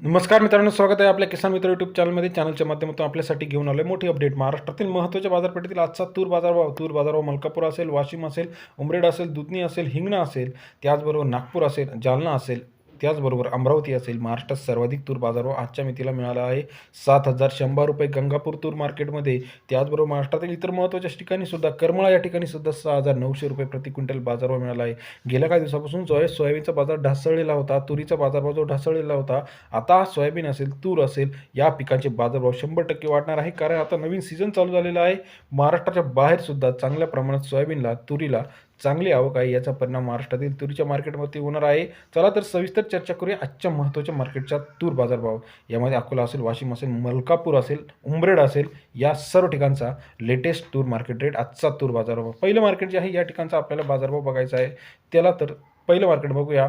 नमस्कार मित्रांनो स्वागत आहे आपल्या किसान मित्र यूट्यूब चॅनलमध्ये चॅनलच्या माध्यमातून आपल्यासाठी घेऊन आलो मोठी अपडेट महाराष्ट्रातील महत्त्वाच्या बाजारपेठेतील आजचा तूर बाजारभाव तूर बाजारभाव मलकापूर असेल वाशिम असेल उमरेड असेल दुधनी असेल हिंगणा असेल त्याचबरोबर नागपूर असेल जालना असेल त्याचबरोबर अमरावती असेल महाराष्ट्रात सर्वाधिक तूर बाजारभाव आजच्या मितीला मिळाला आहे. सात हजार शंभर रुपये गंगापूर तूर मार्केटमध्ये त्याचबरोबर महाराष्ट्रातील इतर महत्त्वाच्या ठिकाणी सुद्धा करमळा या ठिकाणी सुद्धा सहा हजार नऊशे रुपये प्रति क्विंटल बाजारभाव मिळाला आहे. गेल्या काही दिवसापासून जो आहे सोयाबीनचा बाजार ढासळलेला होता तुरीचा बाजारभाव जो ढासळलेला होता आता सोयाबीन असेल तूर असेल या पिकांचे बाजारभाव शंभर टक्के वाढणार आहे. कारण आता नवीन सीझन चालू झालेला आहे. महाराष्ट्राच्या बाहेरसुद्धा चांगल्या प्रमाणात सोयाबीनला तुरीला चांगली आवक आहे याचा परिणाम महाराष्ट्रातील तुरीच्या मार्केटवरती होणार आहे. चला तर सविस्तर चर्चा करूया आजच्या महत्त्वाच्या मार्केटचा तूर बाजारभाव यामध्ये अकोला असेल वाशिम असेल मलकापूर असेल उंबरेड असेल या सर्व ठिकाणचा लेटेस्ट तूर मार्केट रेट आजचा तूर बाजारभाव. पहिलं मार्केट जे आहे या ठिकाणचा आपल्याला बाजारभाव बघायचा आहे. त्याला तर पहिलं मार्केट बघूया.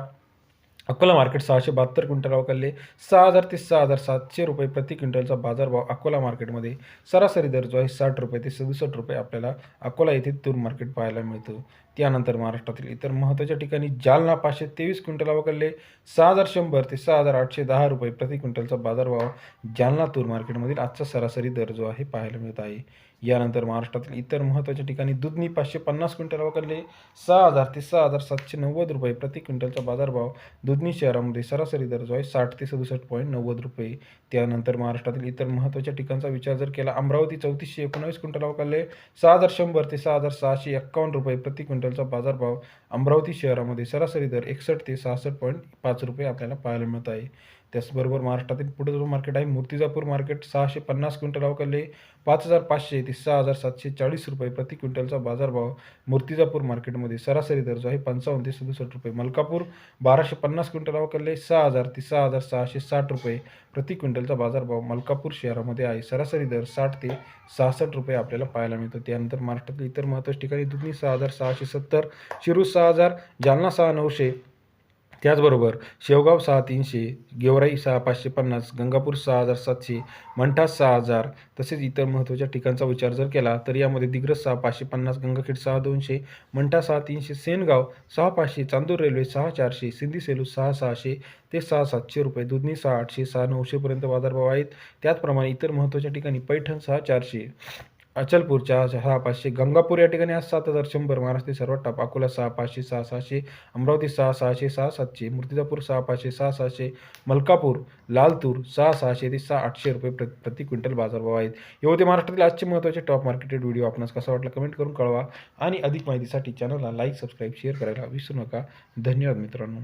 अकोला मार्केट सहाशे बहात्तर क्विंटल अवकालले सहा हजार ते सहा हजार सातशे रुपये प्रति क्विंटलचा बाजारभाव अकोला मार्केटमध्ये. सरासरी दर जो आहे साठ रुपये ते सदुसष्ट रुपये आपल्याला अकोला येथे तूर मार्केट पाहायला मिळतं. त्यानंतर महाराष्ट्रातील इतर महत्त्वाच्या ठिकाणी जालना पाचशे तेवीस क्विंटल अवकालले सहा हजार शंभर ते सहा हजार आठशे दहा रुपये प्रति क्विंटलचा बाजारभाव जालना तूर मार्केटमधील आजचा सरासरी दर जो आहे पाहायला मिळत आहे. यानंतर महाराष्ट्रातील इतर महत्त्वाच्या ठिकाणी दुधनी पाचशे पन्नास क्विंटल अवकालले सहा हजार ते सहा हजार सातशे नव्वद रुपये प्रति क्विंटलचा बाजारभाव दुधनी शहरामध्ये सरासरी दर जो आहे साठ ते सदुसष्ट पॉईंट नव्वद रुपये. त्यानंतर महाराष्ट्रातील इतर महत्त्वाच्या ठिकाणचा विचार जर केला अमरावती चौतीसशे एकोणावीस क्विंटल अवकाले सहा हजार शंभर ते सहा हजार सहाशे एक्कावन्न रुपये प्रति क्विंटलचा बाजारभाव अमरावती शहरामध्ये सरासरी दर एकसष्ट ते सहासष्ट पॉईंट पाच रुपये आपल्याला पाहायला मिळत आहे. त्याचबरोबर महाराष्ट्रातील पुढे जो मार्केट आहे मूर्तिजापूर मार्केट सहाशे पन्नास क्विंटल अवकालले पाच हजार पाचशे ते सहा हजार सातशे चाळीस रुपये प्रति क्विंटलचा बाजारभाव मूर्तिजापूर मार्केटमध्ये सरासरी दर जो आहे पंचावन्न ते सदुसष्ट रुपये. मलकापूर बाराशे पन्नास क्विंटल अवकालले सहा हजार ते सहा हजार सहाशे साठ रुपये प्रति क्विंटलचा बाजारभाव मलकापूर शहरामध्ये आहे. सरासरी दर साठ ते सहासष्ट रुपये आपल्याला पाहायला मिळतो. त्यानंतर महाराष्ट्रातील इतर महत्त्वाच्या ठिकाणी दुधनी सहा हजार सहाशे सत्तर शिरूर सहा हजार जालना सहा नऊशे त्याचबरोबर शेवगाव सहा तीनशे गेवराई सहा पाचशे पन्नास गंगापूर सहा हजार सातशे मंठा सहा हजार तसेच इतर महत्त्वाच्या ठिकाणचा विचार जर केला तर यामध्ये दिग्रस सहा पाचशे पन्नास गंगाखेड सहा दोनशे मंठा सहा तीनशे सेनगाव सहा पाचशे चांदूर रेल्वे सहा चारशे सिंधी सेलू सहा सहाशे ते सहा सातशे रुपये दुधनी सहा आठशे सहा नऊशेपर्यंत बाजारभाव आहेत. त्याचप्रमाणे इतर महत्त्वाच्या ठिकाणी पैठण सहा चारशे अचलपूरच्या सहा पाचशे गंगापूर या ठिकाणी आज सात हजार शंभर महाराष्ट्र सर्वात टॉप अकोला सहा पाचशे सहा सहाशे अमरावती सहा सहाशे सहा सातशे मूर्तिजापूर सहा पाचशे सहा सहाशे मलकापूर लालतूर सहा सहाशे ते सहा आठशे रुपये प्र प्रति क्विंटल बाजारभाव आहेत. हे होते महाराष्ट्रातील आजचे महत्त्वाचे टॉप मार्केटेड व्हिडिओ आपणास कसा वाटला कमेंट करून कळवा आणि अधिक माहितीसाठी चॅनलला लाईक सबस्क्राईब शेअर करायला विसरू नका. धन्यवाद मित्रांनो.